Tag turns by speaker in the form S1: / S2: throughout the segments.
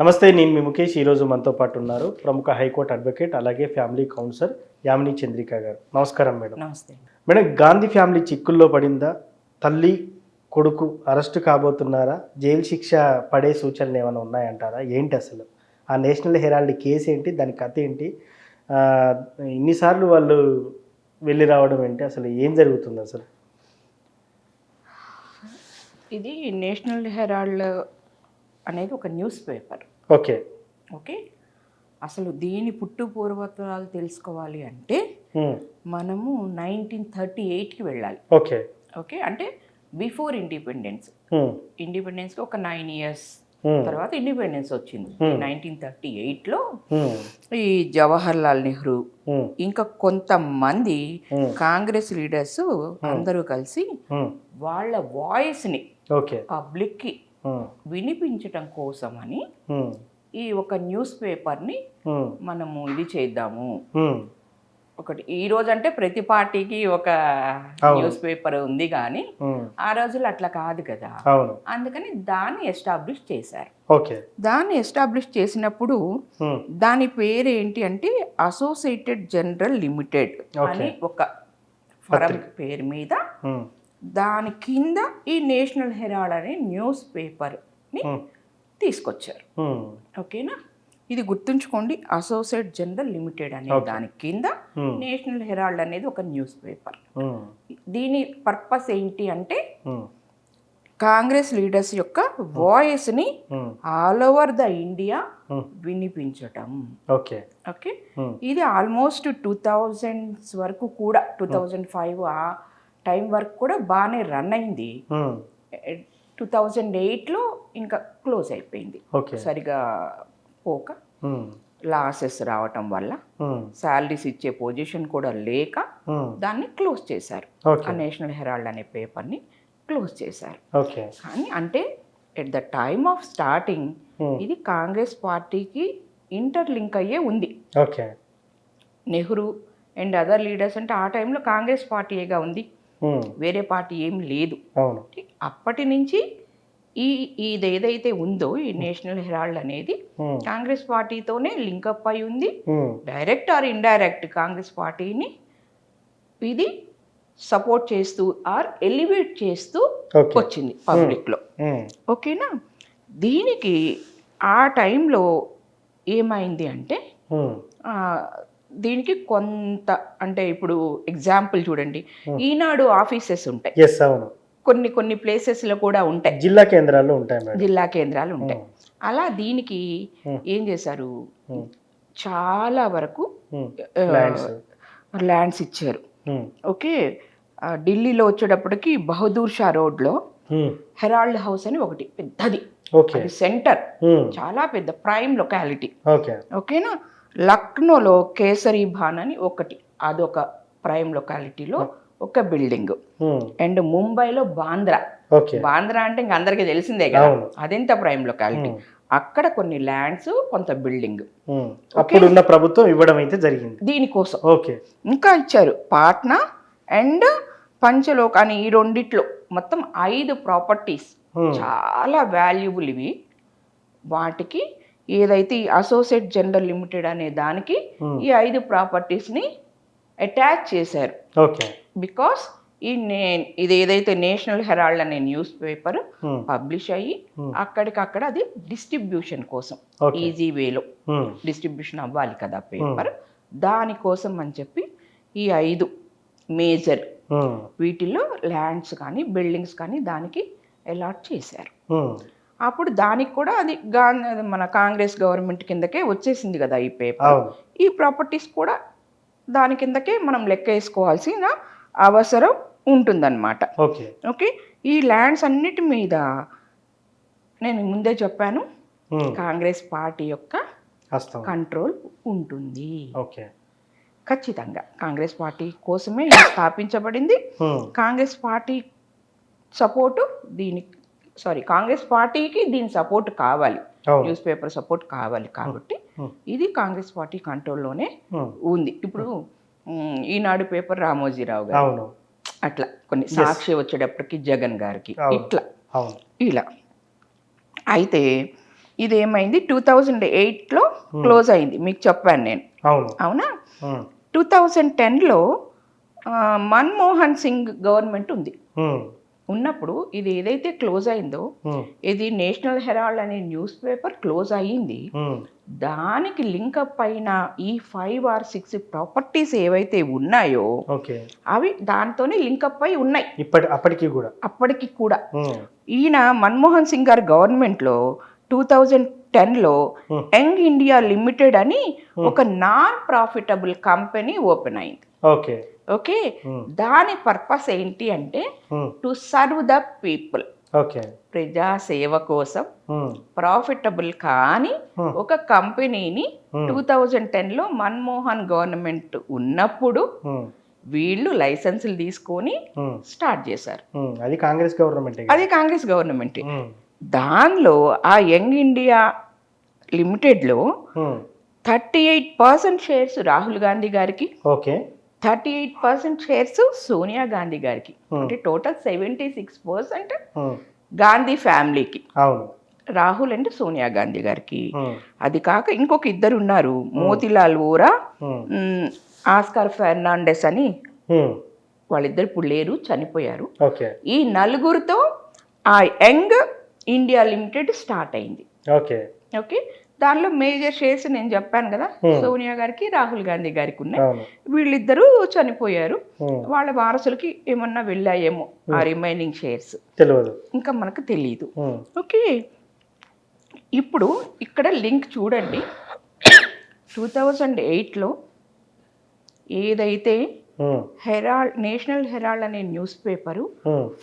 S1: నమస్తే నేను మీ ముఖేష్. ఈరోజు మనతో పాటు ఉన్నారు ప్రముఖ హైకోర్టు అడ్వకేట్ అలాగే ఫ్యామిలీ కౌన్సిలర్ యామిని చంద్రిక గారు. నమస్కారం మేడం.
S2: నమస్తే.
S1: మేడం గాంధీ ఫ్యామిలీ చిక్కుల్లో పడిందా? తల్లి కొడుకు అరెస్టు కాబోతున్నారా? జైలు శిక్ష పడే సూచనలు ఏమైనా ఉన్నాయంటారా? ఏంటి అసలు? ఆ నేషనల్ హెరాల్డ్ కేసు ఏంటి? దాని కథ ఏంటి? ఇన్నిసార్లు వాళ్ళు వెళ్ళి రావడం ఏంటి? అసలు ఏం జరుగుతుంది అసలు?
S2: ఇది నేషనల్ హెరాల్డ్ అనేది ఒక న్యూస్ పేపర్.
S1: ఓకే.
S2: ఓకే? అసలు దీని పుట్టు పూర్వత్రాలు తెలుసుకోవాలి అంటే మనము నైన్టీన్ థర్టీ ఎయిట్కి వెళ్ళాలి.
S1: ఓకే.
S2: ఓకే? అంటే బిఫోర్ ఇండిపెండెన్స్. ఇండిపెండెన్స్కి ఒక నైన్ ఇయర్స్ తర్వాత ఇండిపెండెన్స్ వచ్చింది. నైన్టీన్ థర్టీ ఎయిట్లో ఈ జవహర్ లాల్ నెహ్రూ ఇంకా కొంతమంది. కాంగ్రెస్ లీడర్స్ అందరూ కలిసి వాళ్ళ వాయిస్ని
S1: ఓకే.
S2: పబ్లిక్కి వినిపించటం కోసమని
S1: ఉమ్,
S2: ఈ ఒక న్యూస్ పేపర్ని మనము ఇది చేద్దాము. ఒకటి ఈ రోజు అంటే ప్రతి పార్టీకి ఒక. న్యూస్ పేపర్ ఉంది కానీ ఆ రోజులు అట్లా కాదు కదా. అందుకని దాన్ని ఎస్టాబ్లిష్ చేశారు. దాన్ని ఎస్టాబ్లిష్ చేసినప్పుడు దాని పేరు ఏంటి అంటే అసోసియేటెడ్ జనరల్ లిమిటెడ్ అని ఒక ఫరం పేరు మీద దాని కింద ఈ నేషనల్ హెరాల్డ్ అనే న్యూస్ పేపర్ని
S1: ఉమ్,
S2: తీసుకొచ్చారు.
S1: ఉమ్,
S2: ఓకేనా? ఇది గుర్తుంచుకోండి అసోసియేట్ జనరల్ లిమిటెడ్ అనే దాని కింద
S1: ఉమ్,
S2: నేషనల్ హెరాల్డ్ అనేది ఒక న్యూస్ పేపర్. దీని పర్పస్ ఏంటి అంటే కాంగ్రెస్ లీడర్స్ యొక్క వాయిస్ని ఆల్ ఓవర్ ద ఇండియా వినిపించటం.
S1: ఓకే?
S2: ఓకే ఇది ఆల్మోస్ట్ టూ థౌజండ్స్ వరకు కూడా టూ థౌజండ్ ఫైవ్ టైం వరకు కూడా బాగానే రన్ అయింది. టూ థౌజండ్ ఎయిట్లో ఇంకా క్లోజ్ అయిపోయింది. సరిగా పోక
S1: ఉమ్,
S2: లాసెస్ రావటం వల్ల శాలరీస్ ఇచ్చే పొజిషన్ కూడా లేక
S1: ఉమ్,
S2: దాన్ని క్లోజ్ చేశారు. ఆ నేషనల్ హెరాల్డ్ అనే పేపర్ని క్లోజ్ చేశారు. కానీ అంటే at the time of starting ఇది కాంగ్రెస్ పార్టీకి ఇంటర్లింక్ అయ్యే ఉంది.
S1: Okay
S2: Nehru and other leaders అంటే ఆ టైంలో కాంగ్రెస్ పార్టీగా ఉంది. వేరే పార్టీ ఏం లేదు. అప్పటి నుంచి ఈ ఇది ఏదైతే ఉందో ఈ నేషనల్ హెరాల్డ్ అనేది కాంగ్రెస్ పార్టీతోనే లింకప్ అయి ఉంది. డైరెక్ట్ ఆర్ ఇండైరెక్ట్ కాంగ్రెస్ పార్టీని ఇది సపోర్ట్ చేస్తూ ఆర్ ఎలివేట్ చేస్తూ వచ్చింది పబ్లిక్లో. ఓకేనా? దీనికి ఆ టైంలో ఏమైంది అంటే దీనికి కొంత అంటే ఇప్పుడు ఎగ్జాంపుల్ చూడండి. ఈనాడు ఆఫీసెస్ ఉంటాయి.
S1: అవును.
S2: కొన్ని కొన్ని ప్లేసెస్లో కూడా ఉంటాయి.
S1: జిల్లా కేంద్రాల్లో ఉంటాయి
S2: జిల్లా కేంద్రాలు ఉంటాయి. అలా దీనికి. ఏం చేశారు? చాలా వరకు
S1: ల్యాండ్స్
S2: ఇచ్చారు. ఓకే. ఢిల్లీలో వచ్చేటప్పటికి బహదూర్ షా రోడ్లో హెరాల్డ్ హౌస్ అని ఒకటి పెద్దది. సెంటర్. చాలా పెద్ద ప్రైమ్ లొకాలిటీ.
S1: ఓకే.
S2: ఓకేనా? లక్నోలో కేసరి భాన్ అని ఒకటి. అదొక ప్రైమ్ లొకాలిటీలో ఒక బిల్డింగ్. అండ్ ముంబైలో బాంద్రా. బాంద్రా అంటే ఇంక అందరికీ తెలిసిందే కదా. అదెంత ప్రైమ్ లొకాలిటీ? అక్కడ కొన్ని ల్యాండ్స్ కొంత బిల్డింగ్.
S1: అప్పుడున్న ప్రభుత్వం ఇవ్వడం అయితే జరిగింది.
S2: దీనికోసం.
S1: ఓకే.
S2: ఇంకా ఇచ్చారు పాట్నా అండ్ పంచలోక్ అని ఈ రెండిట్లో మొత్తం ఐదు ప్రాపర్టీస్. చాలా వాల్యుబుల్ ఇవి. వాటికి ఏదైతే ఈ అసోసియేట్ జనరల్ లిమిటెడ్ అనే దానికి
S1: ఉమ్,
S2: ఈ ఐదు ప్రాపర్టీస్ని అటాచ్ చేశారు.
S1: ఓకే.
S2: బికాస్ ఈ ఇది ఏదైతే నేషనల్ హెరాల్డ్ అనే న్యూస్ పేపర్
S1: ఉమ్,
S2: పబ్లిష్ అయ్యి
S1: Hmm.
S2: అక్కడికక్కడ అది డిస్ట్రిబ్యూషన్ కోసం ఈజీ వేలో డిస్ట్రిబ్యూషన్ అవ్వాలి కదా పేపర్. దానికోసం అని చెప్పి ఈ ఐదు మేజర్ వీటిల్లో ల్యాండ్స్ కానీ బిల్డింగ్స్ కానీ దానికి అలాట్ చేశారు. అప్పుడు దానికి కూడా అది మన కాంగ్రెస్ గవర్నమెంట్ కిందకే వచ్చేసింది కదా ఈ పేపర్. ఈ ప్రాపర్టీస్ కూడా దాని కిందకే మనం లెక్క వేసుకోవాల్సిన అవసరం ఉంటుందన్నమాట.
S1: ఓకే.
S2: ఓకే? ఈ ల్యాండ్స్ అన్నిటి మీద నేను ముందే చెప్పాను. కాంగ్రెస్ పార్టీ యొక్క కంట్రోల్ ఉంటుంది.
S1: ఓకే.
S2: ఖచ్చితంగా కాంగ్రెస్ పార్టీ కోసమే స్థాపించబడింది. కాంగ్రెస్ పార్టీ సపోర్టు దీని సారీ కాంగ్రెస్ పార్టీకి దీని సపోర్ట్ కావాలి. న్యూస్ పేపర్ సపోర్ట్ కావాలి కాబట్టి. ఇది కాంగ్రెస్ పార్టీ కంట్రోల్లోనే ఉంది. ఇప్పుడు ఈనాడు పేపర్ రామోజీరావు గారు. అట్లా కొన్ని సాక్షి వచ్చేటప్పటికి జగన్ గారికి. ఇట్లా. ఇలా. అయితే ఇది ఏమైంది టూ థౌజండ్ ఎయిట్లో క్లోజ్ అయింది. మీకు చెప్పాను నేను.
S1: అవును.
S2: టూ థౌజండ్ టెన్లో మన్మోహన్ సింగ్ గవర్నమెంట్ ఉంది. ఉన్నప్పుడు ఇది ఏదైతే క్లోజ్ అయిందో ఇది నేషనల్ హెరాల్డ్ అనే న్యూస్ పేపర్ క్లోజ్ అయ్యింది. దానికి లింకప్ అయిన ఈ ఫైవ్ ఆర్ సిక్స్ ప్రాపర్టీస్ ఏవైతే ఉన్నాయో అవి దాంతోనే లింకప్ అయి ఉన్నాయి.
S1: ఇప్పటి అప్పటికి కూడా?
S2: అప్పటికి కూడా. ఈయన మన్మోహన్ సింగ్ గారి గవర్నమెంట్లో టూ థౌజండ్ టెన్లో. యంగ్ ఇండియా లిమిటెడ్ అని ఒక నాన్ ప్రాఫిటబుల్ కంపెనీ ఓపెన్ అయింది.
S1: ఓకే.
S2: ఓకే? దాని పర్పస్ ఏంటి అంటే to serve the people.
S1: Okay.
S2: ప్రజా సేవ కోసం ప్రాఫిటబుల్ కాని. ఒక కంపెనీని. టూ థౌజండ్ టెన్లో మన్మోహన్ గవర్నమెంట్ ఉన్నప్పుడు వీళ్ళు లైసెన్సులు తీసుకొని స్టార్ట్ చేశారు.
S1: అది కాంగ్రెస్ గవర్నమెంట్
S2: అది కాంగ్రెస్ గవర్నమెంట్. దానిలో ఆ Young India లిమిటెడ్లో thirty eight percent shares Rahul Gandhi గారికి
S1: okay.
S2: Thirty eight percent shares Sonia Gandhi గారికి. అంటే total seventy six percent Gandhi ఫ్యామిలీకి. రాహుల్ అంటే సోనియా గాంధీ గారికి. అది కాక ఇంకొక ఇద్దరు ఉన్నారు మోతిలాల్ మ్, ఆస్కార్ ఫెర్నాండెస్ అని వాళ్ళిద్దరు ఇప్పుడు లేరు చనిపోయారు. ఈ నలుగురితో ఆ యంగ్ ఇండియా లిమిటెడ్ స్టార్ట్ అయింది.
S1: ఓకే.
S2: ఓకే? దానిలో మేజర్ షేర్స్ నేను చెప్పాను కదా
S1: Hmm.
S2: సోనియా గారికి రాహుల్ గాంధీ గారికి ఉన్నాయి. వీళ్ళిద్దరూ చనిపోయారు.
S1: ఉమ్,
S2: వాళ్ళ వారసులకి ఏమన్నా వెళ్ళాయేమో ఆ రిమైనింగ్ షేర్స్.
S1: తెలియదు
S2: ఇంకా మనకు తెలియదు ఓకే. ఇప్పుడు ఇక్కడ లింక్ చూడండి. టూ థౌజండ్ ఎయిట్లో ఏదైతే హెరాల్డ్ నేషనల్ హెరాల్డ్ అనే న్యూస్ పేపరు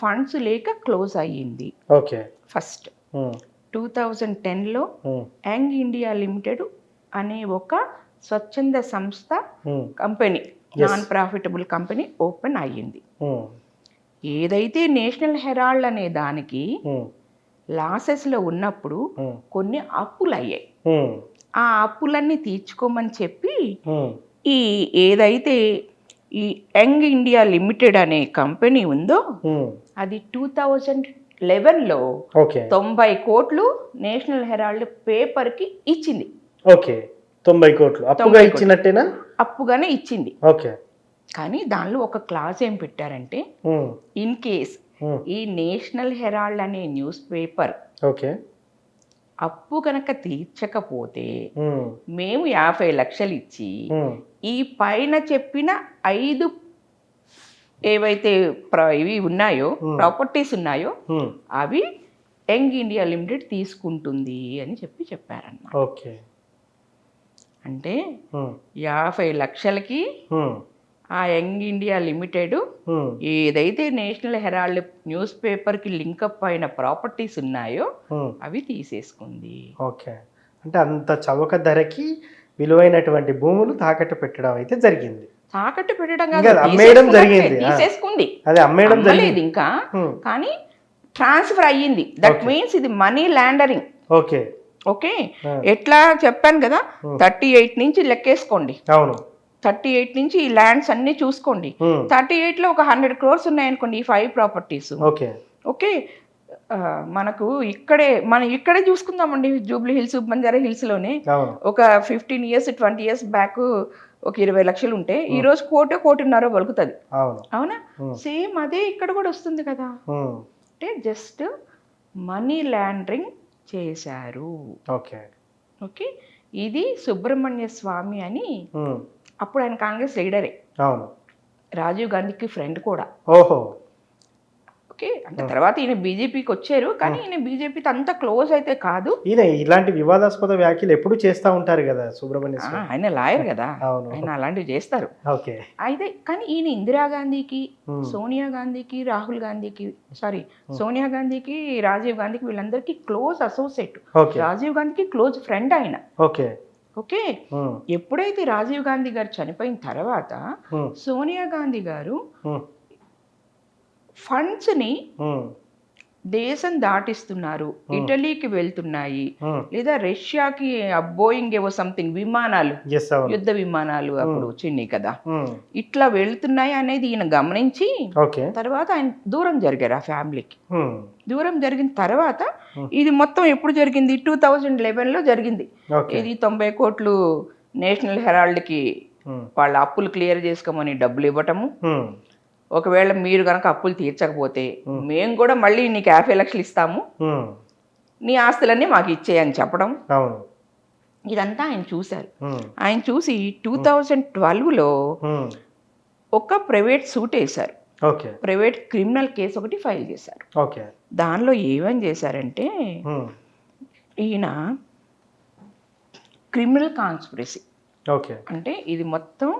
S2: ఫండ్స్ లేక క్లోజ్ అయ్యింది.
S1: ఓకే.
S2: ఫస్ట్. టూ థౌజండ్ టెన్లో యంగ్ ఇండియా లిమిటెడ్ అనే ఒక స్వచ్ఛంద సంస్థ company. Non profitable company open అయ్యింది. ఏదైతే నేషనల్ హెరాల్డ్ అనే దానికి లాసెస్లో ఉన్నప్పుడు కొన్ని అప్పులు అయ్యాయి ఆ అప్పులన్నీ తీర్చుకోమని చెప్పి ఈ ఏదైతే ఈ యంగ్ ఇండియా లిమిటెడ్ అనే కంపెనీ ఉందో అది టూ థౌజండ్ లెవెన్లో తొంభై కోట్లు నేషనల్ హెరాల్డ్ పేపర్కి ఇచ్చింది.
S1: ఓకే. తొంభై కోట్లు. అప్పుగా. ఇచ్చినట్టేనా?
S2: అప్పుగానే ఇచ్చింది.
S1: ఓకే.
S2: కానీ దానిలో ఒక క్లాస్ ఏం పెట్టారంటే ఇన్ కేస్ ఈ నేషనల్ హెరాల్డ్ అనే న్యూస్ పేపర్
S1: ఓకే.
S2: అప్పు కనుక తీర్చకపోతే మేము యాభై లక్షలు ఇచ్చి ఈ పైన చెప్పిన ఐదు ఏవైతే ఇవి ఉన్నాయో
S1: Hmm.
S2: ప్రాపర్టీస్ ఉన్నాయో
S1: ఉమ్,
S2: అవి యంగ్ ఇండియా లిమిటెడ్ తీసుకుంటుంది అని చెప్పి చెప్పారన్నమాట.
S1: ఓకే.
S2: అంటే
S1: ఉమ్,
S2: యాభై లక్షలకి ఆ యంగ్ ఇండియా లిమిటెడ్ ఏదైతే నేషనల్ హెరాల్డ్ న్యూస్ పేపర్కి లింకప్ అయిన ప్రాపర్టీస్ ఉన్నాయో అవి తీసేసుకుంది.
S1: ఓకే. అంటే అంత చవక ధరకి విలువైనటువంటి భూములు తాకట్టు పెట్టడం అయితే జరిగింది.
S2: తాకట్టు పెట్టడం కాదు.
S1: అమ్మేయడం జరిగింది.
S2: తీసేసుకుంది.
S1: అది అమ్మేయడం
S2: అమ్మలేదు
S1: జరిగింది.
S2: ఇంకా. కానీ ట్రాన్స్ఫర్ అయ్యింది. దట్. మీన్స్ ఇది మనీ ల్యాండరింగ్
S1: ఓకే.
S2: ఓకే? ఎట్లా చెప్పాను కదా. థర్టీ ఎయిట్ నుంచి లెక్కేసుకోండి.
S1: అవును.
S2: థర్టీ ఎయిట్ నుంచి ఈ ల్యాండ్స్ అన్ని చూసుకోండి. థర్టీ ఎయిట్లో ఒక హండ్రెడ్ క్రోర్స్ ఉన్నాయనుకోండి ఈ ఫైవ్ ప్రాపర్టీస్
S1: ఓకే.
S2: ఓకే? మనకు ఇక్కడే మనం ఇక్కడే చూసుకుందామండి జూబ్లీ హిల్స్ బంజారా హిల్స్లోనే.
S1: అవును.
S2: ఒక fifteen years twenty years back ఒక ఇరవై లక్షలు ఉంటే ఈ రోజు కోటి కోటిన్నర పలుకుతుంది
S1: అవును.
S2: అవునా. సేమ్ అదే ఇక్కడ కూడా వస్తుంది కదా. అంటే జస్ట్ మనీ ల్యాండరింగ్ చేశారు.
S1: ఓకే.
S2: ఓకే? ఇది సుబ్రహ్మణ్య స్వామి అని అప్పుడు ఆయన కాంగ్రెస్ లీడరే.
S1: అవును.
S2: రాజీవ్ గాంధీకి ఫ్రెండ్ కూడా.
S1: ఓహో.
S2: ఓకే అంటే తర్వాత ఈయన బీజేపీకి వచ్చారు కానీ ఈయన బీజేపీతో అంత క్లోజ్ అయితే కాదు.
S1: ఈయన ఇలాంటి వివాదాస్పద వ్యాఖ్యలు ఎప్పుడు చేస్తూ ఉంటారు కదా సుబ్రహ్మణ్య
S2: ఆయన లాయర్ కదా. ఆయన అలాంటివి చేస్తారు.
S1: ఓకే.
S2: అయితే కానీ ఈయన ఇందిరాగాంధీకి సోనియా గాంధీకి రాహుల్ గాంధీకి సారీ సోనియా గాంధీకి రాజీవ్ గాంధీకి వీళ్ళందరికీ క్లోజ్ అసోసియేట్. రాజీవ్ గాంధీకి క్లోజ్ ఫ్రెండ్ ఆయన.
S1: ఓకే.
S2: ఓకే? ఎప్పుడైతే రాజీవ్ గాంధీ గారు చనిపోయిన తర్వాత సోనియా గాంధీ గారు ఫండ్స్ని
S1: ఉమ్,
S2: దేశం దాటిస్తున్నారు. ఇటలీకి వెళ్తున్నాయి. లేదా రష్యాకి బోయింగ్ ఏవో సంథింగ్ విమానాలు. యుద్ధ విమానాలు అప్పుడు వచ్చినాయి కదా. ఇట్లా వెళ్తున్నాయి అనేది ఈయన గమనించి తర్వాత ఆయన దూరం జరిగారు ఆ ఫ్యామిలీకి. దూరం జరిగిన తర్వాత ఇది మొత్తం ఎప్పుడు జరిగింది? టూ థౌజండ్ లెవెన్లో జరిగింది. ఇది తొంభై కోట్లు నేషనల్ హెరాల్డ్కి
S1: Hmm.
S2: వాళ్ళ అప్పులు క్లియర్ చేసుకోమని డబ్బులు ఇవ్వటము. ఒకవేళ మీరు కనుక అప్పులు తీర్చకపోతే మేము. కూడా మళ్ళీ నీకు యాభై లక్షలు ఇస్తాము. నీ ఆస్తులన్నీ మాకు ఇచ్చేయని చెప్పడం.
S1: అవును.
S2: ఇదంతా ఆయన చూశారు. ఆయన చూసి టూ థౌజండ్ ట్వెల్వ్లో. ఒక ప్రైవేట్ సూట్ వేశారు.
S1: ఓకే.
S2: ప్రైవేట్ క్రిమినల్ కేసు ఒకటి ఫైల్ చేశారు.
S1: ఓకే.
S2: దానిలో ఏమని చేశారంటే. ఈయన క్రిమినల్ కాన్స్పిరసీ.
S1: ఓకే.
S2: అంటే ఇది మొత్తం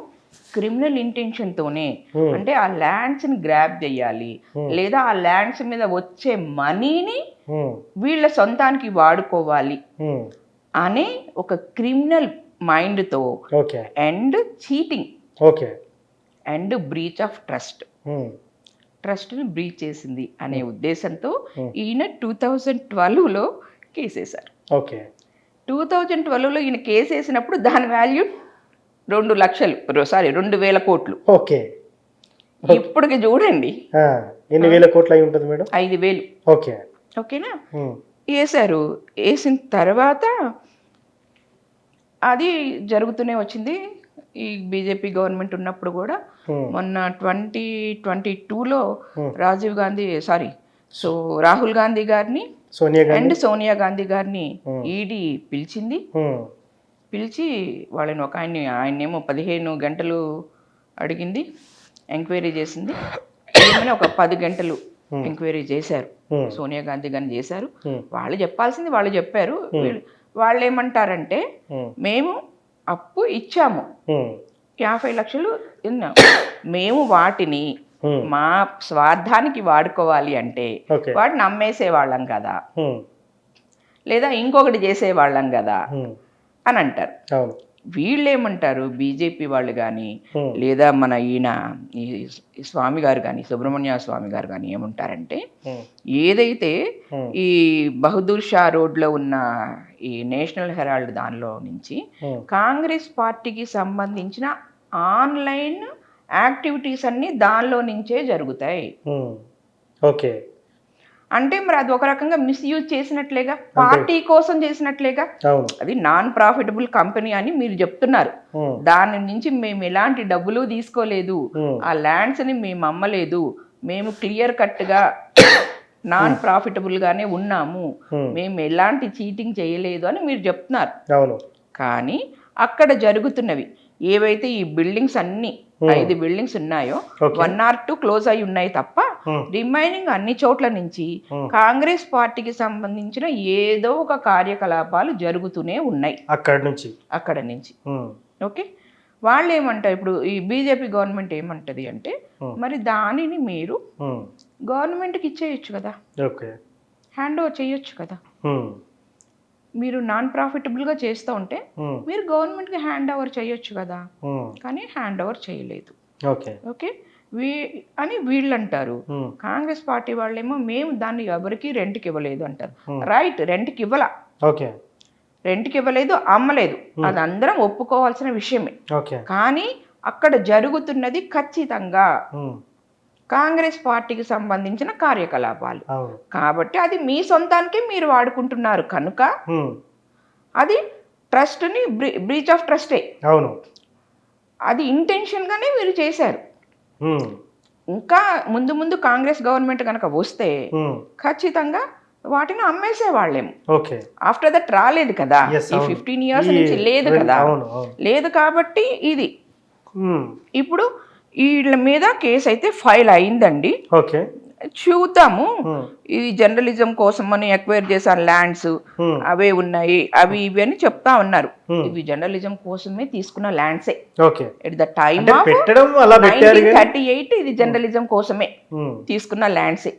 S2: క్రిమినల్ ఇంటెన్షన్తోనే
S1: Hmm.
S2: అంటే ఆ ల్యాండ్స్ని గ్రాప్ చేయాలి. లేదా ఆ ల్యాండ్స్ మీద వచ్చే మనీని
S1: Hmm.
S2: వీళ్ళ సొంతానికి వాడుకోవాలి.
S1: Hmm.
S2: అనే ఒక క్రిమినల్ మైండ్తో and cheating
S1: okay
S2: and breach of trust
S1: Hmm.
S2: ట్రస్ట్ని బ్రీచ్ చేసింది అనే ఉద్దేశంతో ఈయన టూ థౌజండ్ ట్వెల్వ్లో కేసేశారు.
S1: ఓకే
S2: టూ థౌజండ్ ట్వెల్వ్లో ఈయన కేసు వేసినప్పుడు దాని వాల్యూ రెండు లక్షలు సారీ రెండు వేల కోట్లు.
S1: ఓకే.
S2: ఇప్పటికి చూడండి.
S1: ఎన్ని వేల కోట్లు అయి ఉంటుంది మేడం?
S2: ఐదు వేలు.
S1: ఓకే.
S2: ఓకేనా. వేశారు వేసిన తర్వాత అది జరుగుతూనే వచ్చింది. ఈ బీజేపీ గవర్నమెంట్ ఉన్నప్పుడు కూడా. మొన్న ట్వంటీ ట్వంటీ టూలో. రాజీవ్ గాంధీ సారీ సో రాహుల్ గాంధీ గారిని అండ్ సోనియా గాంధీ గారిని. ఈడీ పిలిచింది. పిలిచి వాళ్ళని ఒక ఆయన్ని ఆయన్నేమో పదిహేను గంటలు అడిగింది ఎంక్వైరీ చేసింది ఒక పది గంటలు ఎంక్వైరీ చేశారు. సోనియా గాంధీ గారిని చేశారు. వాళ్ళు చెప్పాల్సింది వాళ్ళు చెప్పారు వీళ్ళు- ఏమంటారంటే. మేము అప్పు ఇచ్చాము. యాభై లక్షలు ఇన్నాం మేము వాటిని. మా స్వార్థానికి వాడుకోవాలి అంటే వాటిని అమ్మేసే వాళ్ళం కదా. లేదా ఇంకొకటి చేసేవాళ్ళం కదా. అని అంటారు
S1: అవును
S2: వీళ్ళు ఏమంటారు బీజేపీ వాళ్ళు కానీ. లేదా మన ఈయన ఈ స్వామి గారు కానీ సుబ్రహ్మణ్య స్వామి గారు కానీ ఏమంటారంటే. ఏదైతే. ఈ బహదూర్ షా రోడ్లో ఉన్న ఈ నేషనల్ హెరాల్డ్ దానిలో నుంచి. కాంగ్రెస్ పార్టీకి సంబంధించిన ఆన్లైన్ యాక్టివిటీస్ అన్నీ దానిలో నుంచే జరుగుతాయి.
S1: ఓకే
S2: అంటే మరి అది ఒక రకంగా మిస్యూజ్ చేసినట్లేగా పార్టీ కోసం చేసినట్లేగా అది నాన్ ప్రాఫిటబుల్ కంపెనీ అని మీరు చెప్తున్నారు. దాని నుంచి మేము ఎలాంటి డబ్బులు తీసుకోలేదు. ఆ ల్యాండ్స్ని మేము అమ్మలేదు మేము క్లియర్ కట్గా నాన్ ప్రాఫిటబుల్గానే ఉన్నాము
S1: Hmm.
S2: మేము ఎలాంటి చీటింగ్ చేయలేదు అని మీరు చెప్తున్నారు కానీ అక్కడ జరుగుతున్నవి ఏవైతే ఈ బిల్డింగ్స్ అన్ని ఐదు బిల్డింగ్స్ ఉన్నాయో. వన్ ఆర్ టూ క్లోజ్ అయి ఉన్నాయి తప్ప. రిమైనింగ్ అన్ని చోట్ల నుంచి
S1: Hmm.
S2: కాంగ్రెస్ పార్టీకి సంబంధించిన ఏదో ఒక కార్యకలాపాలు జరుగుతూనే ఉన్నాయి
S1: అక్కడి నుంచి
S2: అక్కడ నుంచి
S1: Hmm.
S2: ఓకే వాళ్ళు ఏమంటారు ఇప్పుడు ఈ బీజేపీ గవర్నమెంట్ ఏమంటది అంటే
S1: Hmm.
S2: మరి దానిని మీరు
S1: Hmm.
S2: గవర్నమెంట్కి ఇచ్చేయచ్చు కదా
S1: ఓకే
S2: హ్యాండ్ ఓవర్ చేయొచ్చు కదా
S1: Hmm.
S2: మీరు నాన్ ప్రాఫిటబుల్గా చేస్తూ ఉంటే
S1: Hmm.
S2: మీరు గవర్నమెంట్కి హ్యాండ్ ఓవర్ చేయొచ్చు కదా
S1: Hmm.
S2: కానీ హ్యాండ్ ఓవర్ చేయలేదు
S1: ఓకే
S2: ఓకే వీ అని వీళ్ళు అంటారు. కాంగ్రెస్ పార్టీ వాళ్ళేమో మేము దాన్ని ఎవరికి రెంట్కి ఇవ్వలేదు అంటారు. రైట్ రెంట్కి ఇవ్వలా
S1: ఓకే.
S2: రెంట్కి ఇవ్వలేదు అమ్మలేదు. అది అందరం ఒప్పుకోవాల్సిన విషయమే.
S1: ఓకే.
S2: కానీ అక్కడ జరుగుతున్నది ఖచ్చితంగా. కాంగ్రెస్ పార్టీకి సంబంధించిన కార్యకలాపాలు. కాబట్టి అది మీ సొంతానికి మీరు వాడుకుంటున్నారు కనుక. అది ట్రస్ట్ని బ్రీ బ్రీచ్ ఆఫ్ ట్రస్టే.
S1: అవును.
S2: అది ఇంటెన్షన్గానే మీరు చేశారు. ఇంకా ముందు ముందు కాంగ్రెస్ గవర్నమెంట్ కనుక వస్తే. ఖచ్చితంగా వాటిని అమ్మేసే వాళ్ళేమో
S1: ఓకే.
S2: ఆఫ్టర్ దట్ రాలేదు కదా. ఈ. ఫిఫ్టీన్ ఇయర్స్ నుంచి లేదు కదా. లేదు కాబట్టి ఇది. ఇప్పుడు వీళ్ళ మీద కేసు అయితే ఫైల్ అయిందండి.
S1: ఓకే.
S2: చూద్దాము. ఇది జర్నలిజం కోసం అని ఎక్వైర్ చేశాను ల్యాండ్స్. అవే ఉన్నాయి అవి ఇవి అని చెప్తా ఉన్నారు. ఇవి జర్నలిజం కోసమే తీసుకున్న ల్యాండ్సే at the time thirty eight ఇది జర్నలిజం కోసమే. తీసుకున్న ల్యాండ్సే.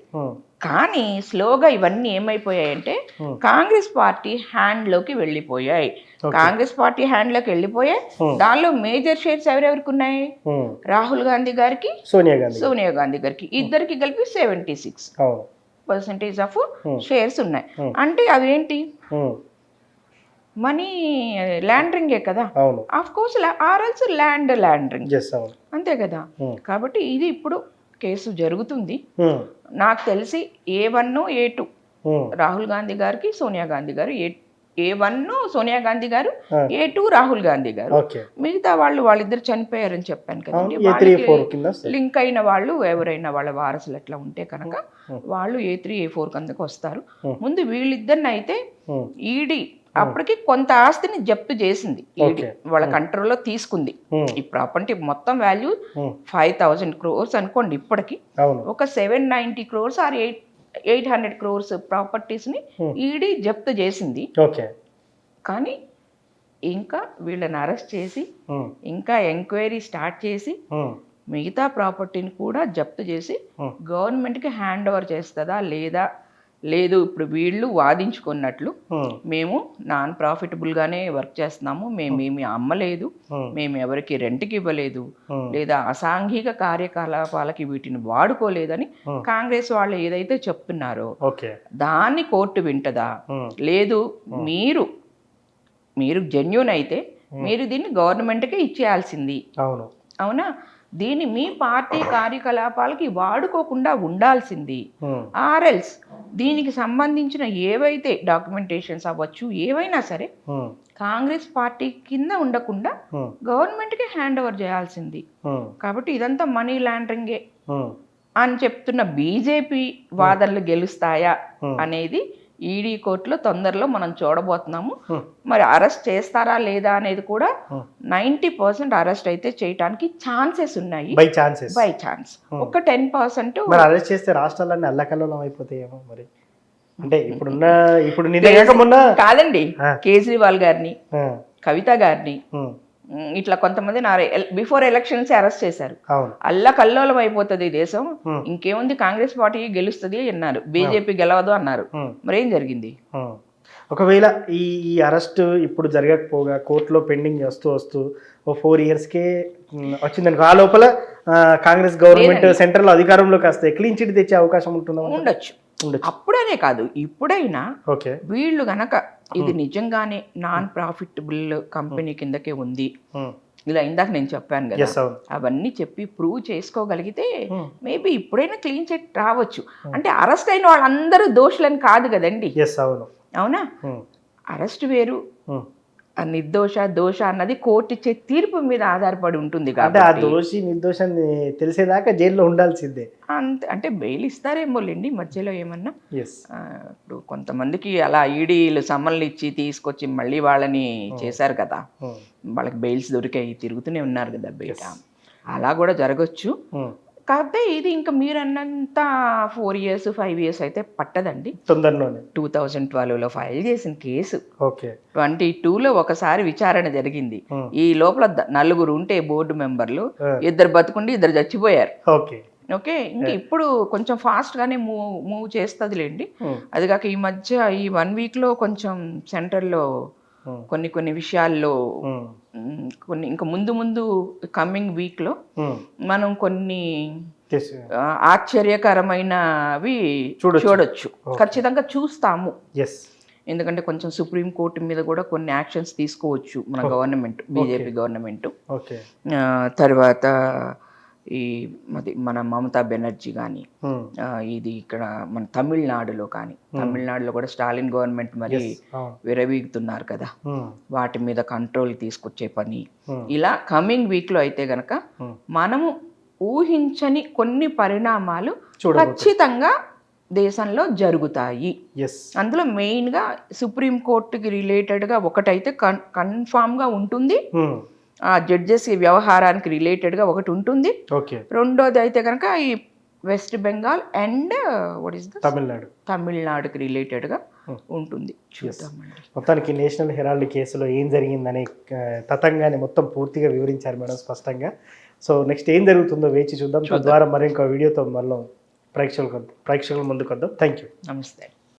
S2: కానీ స్లోగా ఇవన్నీ ఏమైపోయాయంటే
S1: Hmm.
S2: కాంగ్రెస్ పార్టీ హ్యాండ్లోకి వెళ్ళిపోయాయి కాంగ్రెస్ పార్టీ హ్యాండ్లోకి వెళ్ళిపోయాయి.
S1: Hmm.
S2: దానిలో మేజర్ షేర్స్ ఎవరెవరికి ఉన్నాయి
S1: Hmm.
S2: రాహుల్ గాంధీ గారికి
S1: సోనియా గాంధీ.
S2: సోనియా గాంధీ గారికి. ఇద్దరికి కలిపి seventy six percentage of. Shares ఉన్నాయి. అంటే అవేంటి మనీ ల్యాండరింగే కదా? ఆఫ్ కోర్స్ ఆర్ఎల్స్ ల్యాండ్ ల్యాండరింగ్. అంతే కదా. కాబట్టి ఇది ఇప్పుడు కేసు జరుగుతుంది. నాకు తెలిసి A one A two. Rahul Gandhi గారికి సోనియా గాంధీ గారు A A one Sonia Gandhi గారు. ఏ టూ రాహుల్ గాంధీ గారు. మిగతా వాళ్ళు వాళ్ళిద్దరు చనిపోయారని చెప్పాను కదండి. వాళ్ళకి. లింక్ అయిన వాళ్ళు ఎవరైనా వాళ్ళ వారసులు ఎట్లా ఉంటే కనుక. వాళ్ళు ఏ త్రీ ఏ ఫోర్ కిందకు వస్తారు. ముందు వీళ్ళిద్దరిని అయితే ఈడీ అప్పటికి కొంత ఆస్తిని జప్తు చేసింది. వాళ్ళ కంట్రోల్లో తీసుకుంది. ఈ ప్రాపర్టీ మొత్తం వాల్యూ ఫైవ్ థౌజండ్ క్రోర్స్ అనుకోండి ఇప్పటికి. ఒక seven ninety crores or eight eight hundred crores ప్రాపర్టీస్ని
S1: Hmm.
S2: ED జప్తు చేసింది. కానీ ఇంకా వీళ్ళని అరెస్ట్ చేసి ఇంకా ఎంక్వైరీ స్టార్ట్ చేసి
S1: మిగతా
S2: ప్రాపర్టీని కూడా జప్తు చేసి. గవర్నమెంట్కి హ్యాండ్ ఓవర్ చేస్తుందా లేదా లేదు ఇప్పుడు వీళ్ళు వాదించుకున్నట్లు మేము నాన్ ప్రాఫిటబుల్గానే వర్క్ చేస్తున్నాము మేమేమి అమ్మలేదు మేము ఎవరికి రెంట్కి ఇవ్వలేదు లేదా అసాంఘిక కార్యకలాపాలకి వీటిని వాడుకోలేదని. కాంగ్రెస్ వాళ్ళు ఏదైతే చెప్తున్నారో దాన్ని కోర్టు వింటదా? లేదు మీరు మీరు జెన్యున్ అయితే మీరు దీన్ని గవర్నమెంట్కే ఇచ్చేయాల్సింది.
S1: అవును.
S2: అవునా? దీన్ని మీ పార్టీ కార్యకలాపాలకి వాడుకోకుండా ఉండాల్సింది. ఆర్ఎల్స్ దీనికి సంబంధించిన ఏవైతే డాక్యుమెంటేషన్స్ అవ్వచ్చు ఏవైనా సరే కాంగ్రెస్ పార్టీ కింద ఉండకుండా
S1: గవర్నమెంట్
S2: గవర్నమెంట్కి హ్యాండ్ ఓవర్ చేయాల్సింది. కాబట్టి ఇదంతా మనీ లాండరింగే అని చెప్తున్న బీజేపీ వాదనలు గెలుస్తాయా అనేది ఈడీ కోర్టులో తొందరలో మనం చూడబోతున్నాము. మరి అరెస్ట్ చేస్తారా లేదా అనేది కూడా. నైంటీ పర్సెంట్ అరెస్ట్ అయితే చేయడానికి ఛాన్సెస్ ఉన్నాయి.
S1: By chances.
S2: By chance. ఒక టెన్ పర్సెంట్
S1: మరి అరెస్ట్ చేస్తే రాష్ట్రాలన్నీ అల్లకల్లోలం అయిపోతాయేమో మరి. అంటే ఇప్పుడున్న ఇప్పుడు
S2: కాదండి. కేజ్రీవాల్ గారిని కవిత గారిని ఇట్లా కొంతమంది నా బిఫోర్ ఎలక్షన్స్ అరెస్ట్ చేశారు. అల్ల కల్లోలం అయిపోతుంది దేశం. ఇంకేముంది కాంగ్రెస్ పార్టీ గెలుస్తుంది అన్నారు. బీజేపీ గెలవదు అన్నారు. మరేం జరిగింది?
S1: ఉమ్. ఒకవేళ ఈ ఈ అరెస్ట్ ఇప్పుడు జరగకపోగా కోర్టులో పెండింగ్ వస్తూ వస్తూ ఓ ఫోర్ ఇయర్స్కే వచ్చిందనుకో ఆ లోపల కాంగ్రెస్ గవర్నమెంట్ సెంట్రల్ అధికారంలోకి వస్తే క్లీన్ చిట్ తెచ్చే అవకాశం ఉంటుందా?
S2: ఉండొచ్చు.
S1: ఉండొచ్చు.
S2: అప్పుడనే కాదు ఇప్పుడైనా
S1: ఓకే.
S2: వీళ్ళు గనక ఇది నిజంగానే నాన్ ప్రాఫిటబుల్ కంపెనీ కిందకే ఉంది. ఇలా ఇందాక నేను చెప్పాను కదా. అవన్నీ చెప్పి ప్రూవ్ చేసుకోగలిగితే. మేబీ ఇప్పుడైనా క్లీన్ చెట్ రావచ్చు. అంటే అరెస్ట్ అయిన వాళ్ళందరూ దోషులని కాదు కదండి.
S1: అవును.
S2: అరెస్ట్ వేరు. నిర్దోష దోష అన్నది కోర్టు ఇచ్చే తీర్పు మీద ఆధారపడి ఉంటుంది
S1: అంటే ఆ
S2: కాబట్టి
S1: దోషి నిర్దోషాన్ని తెలిసేదాకా జైల్లో ఉండాల్సిందే.
S2: అంత అంటే బెయిల్ ఇస్తారేమోలేండి మధ్యలో ఏమన్నా? ఇప్పుడు కొంతమందికి అలా ఈడీలు సమ్మన్లు ఇచ్చి తీసుకొచ్చి మళ్ళీ వాళ్ళని చేశారు కదా. వాళ్ళకి బెయిల్స్ దొరికాయి తిరుగుతూనే ఉన్నారు కదా బయట. అలా కూడా జరగచ్చు. కాకపోతే ఇది ఇంకా మీరు అన్నంత ఫోర్ ఇయర్స్ ఫైవ్ ఇయర్స్ అయితే పట్టదండి.
S1: తొందరలోనే.
S2: టూ థౌజండ్ ట్వెల్వ్లో ఫైల్ చేసిన కేసు.
S1: ఓకే.
S2: ట్వంటీ టూలో ఒకసారి విచారణ జరిగింది. ఈ లోపల నలుగురు ఉంటే బోర్డు మెంబర్లు. ఇద్దరు బతుకుండి ఇద్దరు చచ్చిపోయారు.
S1: ఓకే.
S2: ఓకే? ఇంకా ఇప్పుడు కొంచెం ఫాస్ట్గానే మూవ్ మూవ్ చేస్తుందిలేండి. అది కాక ఈ మధ్య ఈ వన్ వీక్లో కొంచెం సెంటర్లో కొన్ని కొన్ని విషయాల్లో కొన్ని ఇంకా ముందు ముందు కమింగ్ వీక్లో. మనం కొన్ని ఆశ్చర్యకరమైనవి
S1: చూడొచ్చు.
S2: ఖచ్చితంగా చూస్తాము. ఎందుకంటే కొంచెం సుప్రీం కోర్టు మీద కూడా కొన్ని యాక్షన్స్ తీసుకోవచ్చు మన గవర్నమెంట్ బీజేపీ గవర్నమెంట్ తర్వాత ఈ మన మమతా బెనర్జీ కానీ ఇది ఇక్కడ మన తమిళనాడులో కానీ తమిళనాడులో కూడా స్టాలిన్ గవర్నమెంట్ మరి విరవీగుతున్నారు కదా. వాటి మీద కంట్రోల్ తీసుకొచ్చే పని. ఇలా కమింగ్ వీక్లో అయితే గనక. మనము ఊహించని కొన్ని పరిణామాలు. ఖచ్చితంగా దేశంలో జరుగుతాయి. అందులో మెయిన్గా సుప్రీం కోర్టుకి రిలేటెడ్గా ఒకటైతే కన్ కన్ఫామ్గా ఉంటుంది. జడ్జెస్ వ్యవహారానికి రిలేటెడ్గా ఒకటి ఉంటుంది.
S1: ఓకే.
S2: రెండోది అయితే కనుక ఈ West Bengal and what the
S1: Tamil Nadu.
S2: తమిళనాడుకి రిలేటెడ్గా ఉంటుంది. చూద్దామండి.
S1: మొత్తానికి నేషనల్ హెరాల్డ్ కేసులో ఏం జరిగిందనే ఆ, తతంగాన్ని మొత్తం పూర్తిగా వివరించారు మేడం స్పష్టంగా. సో నెక్స్ట్ ఏం జరుగుతుందో వేచి చూద్దాం. తద్వారా మరి ఇంకో వీడియోతో మళ్ళీ ప్రేక్షకులకు ప్రేక్షకుల ముందుకు వద్దాం. థ్యాంక్ యూ
S2: నమస్తే.